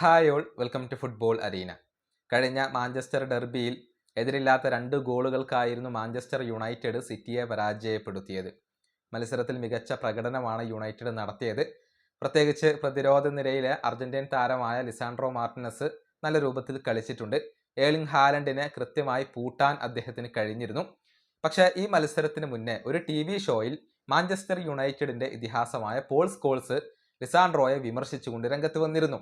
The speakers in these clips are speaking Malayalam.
Hi all welcome to football arena. കഴിഞ്ഞ മാഞ്ചസ്റ്റർ ഡെർബിയിൽ എതിരില്ലാത്ത രണ്ട് ഗോളുകൾക്കായിരുന്നു മാഞ്ചസ്റ്റർ യുണൈറ്റഡ് സിറ്റിയെ പരാജയപ്പെടുത്തിയത്. മത്സരത്തിൽ മികച്ച പ്രകടനമാണ് യുണൈറ്റഡ് നടത്തിയത്. പ്രത്യേകിച്ച് പ്രതിരോധ നിരയിലെ അർജന്റീൻ താരമായ ലിസാൻഡ്രോ മാർട്ടിനസ് നല്ല രൂപത്തിൽ കളിച്ചിട്ടുണ്ട്. ഏലിംഗ് ഹാലൻഡിനെ കൃത്യമായി പൂട്ടാൻ അദ്ദേഹത്തിന് കഴിഞ്ഞിരുന്നു. പക്ഷേ ഈ മത്സരത്തിന് മുന്നേ ഒരു ടി ഷോയിൽ മാഞ്ചസ്റ്റർ യുണൈറ്റഡിന്റെ ഇതിഹാസമായ പോൾസ് കോൾസ് ലിസാൻഡ്രോയെ വിമർശിച്ചുകൊണ്ട് രംഗത്ത് വന്നിരുന്നു.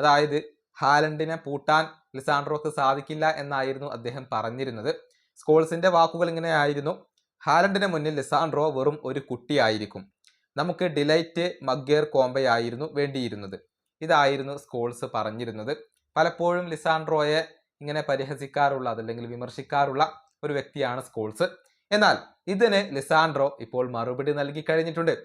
അതായത് ഹാലൻഡിനെ പൂട്ടാൻ ലിസാൻഡ്രോക്ക് സാധിക്കില്ല എന്നായിരുന്നു അദ്ദേഹം പറഞ്ഞിരുന്നത്. സ്കോൾസിന്റെ വാക്കുകൾ ഇങ്ങനെയായിരുന്നു. ഹാലൻഡിന് മുന്നിൽ ലിസാൻഡ്രോ വെറും ഒരു കുട്ടിയായിരിക്കും. നമുക്ക് ഡിലൈറ്റ് മഗ്ഗേർ കോംബയായിരുന്നു വേണ്ടിയിരുന്നത്. ഇതായിരുന്നു സ്കോൾസ് പറഞ്ഞിരുന്നത്. പലപ്പോഴും ലിസാൻഡ്രോയെ ഇങ്ങനെ പരിഹസിക്കാറുള്ള അതല്ലെങ്കിൽ വിമർശിക്കാറുള്ള ഒരു വ്യക്തിയാണ് സ്കോൾസ്. എന്നാൽ ഇതിന് ലിസാൻഡ്രോ ഇപ്പോൾ മറുപടി നൽകി കഴിഞ്ഞിട്ടുണ്ട്.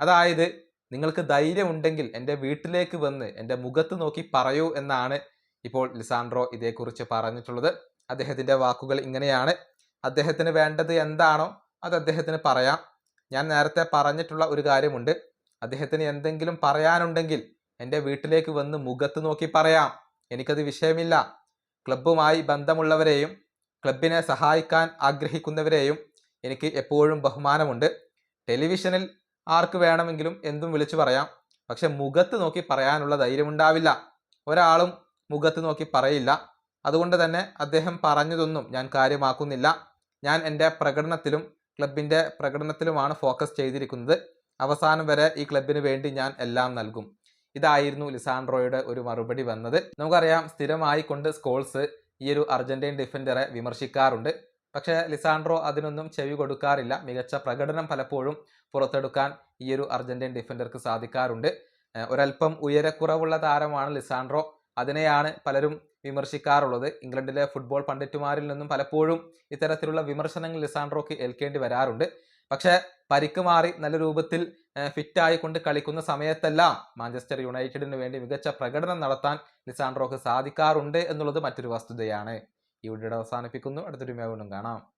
അതായത് നിങ്ങൾക്ക് ധൈര്യമുണ്ടെങ്കിൽ എന്റെ വീട്ടിലേക്ക് വന്ന് എന്റെ മുഖത്ത് നോക്കി പറയൂ എന്നാണ് ഇപ്പോൾ ലിസാൻഡ്രോ ഇതേക്കുറിച്ച് പറഞ്ഞിട്ടുള്ളത്. അദ്ദേഹത്തിന്റെ വാക്കുകൾ ഇങ്ങനെയാണ്. അദ്ദേഹത്തിന് വേണ്ടത് എന്താണോ അത് അദ്ദേഹത്തിന് പറയാം. ഞാൻ നേരത്തെ പറഞ്ഞിട്ടുള്ള ഒരു കാര്യമുണ്ട്. അദ്ദേഹത്തിന് എന്തെങ്കിലും പറയാനുണ്ടെങ്കിൽ എന്റെ വീട്ടിലേക്ക് വന്ന് മുഖത്ത് നോക്കി പറയാം. എനിക്കത് വിഷയമില്ല. ക്ലബ്ബുമായി ബന്ധമുള്ളവരെയും ക്ലബിനെ സഹായിക്കാൻ ആഗ്രഹിക്കുന്നവരെയും എനിക്ക് എപ്പോഴും ബഹുമാനമുണ്ട്. ടെലിവിഷനിൽ ആർക്ക് വേണമെങ്കിലും എന്തും വിളിച്ചു പറയാം. പക്ഷെ മുഖത്ത് നോക്കി പറയാനുള്ള ധൈര്യമുണ്ടാവില്ല. ഒരാളും മുഖത്ത് നോക്കി പറയില്ല. അതുകൊണ്ട് തന്നെ അദ്ദേഹം പറഞ്ഞതൊന്നും ഞാൻ കാര്യമാക്കുന്നില്ല. ഞാൻ എന്റെ പ്രകടനത്തിലും ക്ലബിന്റെ പ്രകടനത്തിലുമാണ് ഫോക്കസ് ചെയ്തിരിക്കുന്നത്. അവസാനം വരെ ഈ ക്ലബിന് വേണ്ടി ഞാൻ എല്ലാം നൽകും. ഇതായിരുന്നു ലിസാൻഡ്രോയുടെ ഒരു മറുപടി വന്നത്. നമുക്കറിയാം സ്ഥിരമായി കൊണ്ട് സ്കോൾസ് ഈ ഒരു അർജന്റീൻ ഡിഫൻഡറെ വിമർശിക്കാറുണ്ട്. പക്ഷേ ലിസാൻഡ്രോ അതിനൊന്നും ചെവി കൊടുക്കാറില്ല. മികച്ച പ്രകടനം പലപ്പോഴും പുറത്തെടുക്കാൻ ഈ ഒരു അർജന്റീൻ ഡിഫൻഡർക്ക് സാധിക്കാറുണ്ട്. ഒരല്പം ഉയരക്കുറവുള്ള താരമാണ് ലിസാൻഡ്രോ. അതിനെയാണ് പലരും വിമർശിക്കാറുള്ളത്. ഇംഗ്ലണ്ടിലെ ഫുട്ബോൾ പണ്ഡിറ്റുമാരിൽ നിന്നും പലപ്പോഴും ഇത്തരത്തിലുള്ള വിമർശനങ്ങൾ ലിസാൻഡ്രോക്ക് ഏൽക്കേണ്ടി വരാറുണ്ട്. പക്ഷേ പരിക്ക് മാറി നല്ല രൂപത്തിൽ ഫിറ്റ് കൊണ്ട് കളിക്കുന്ന സമയത്തെല്ലാം മാഞ്ചസ്റ്റർ യുണൈറ്റഡിന് വേണ്ടി മികച്ച പ്രകടനം നടത്താൻ ലിസാൻഡ്രോക്ക് സാധിക്കാറുണ്ട് എന്നുള്ളത് മറ്റൊരു വസ്തുതയാണ്. വീഡിയോ അവസാനിപ്പിക്കുന്നു. അടുത്തൊരു വീണ്ടും കാണാം.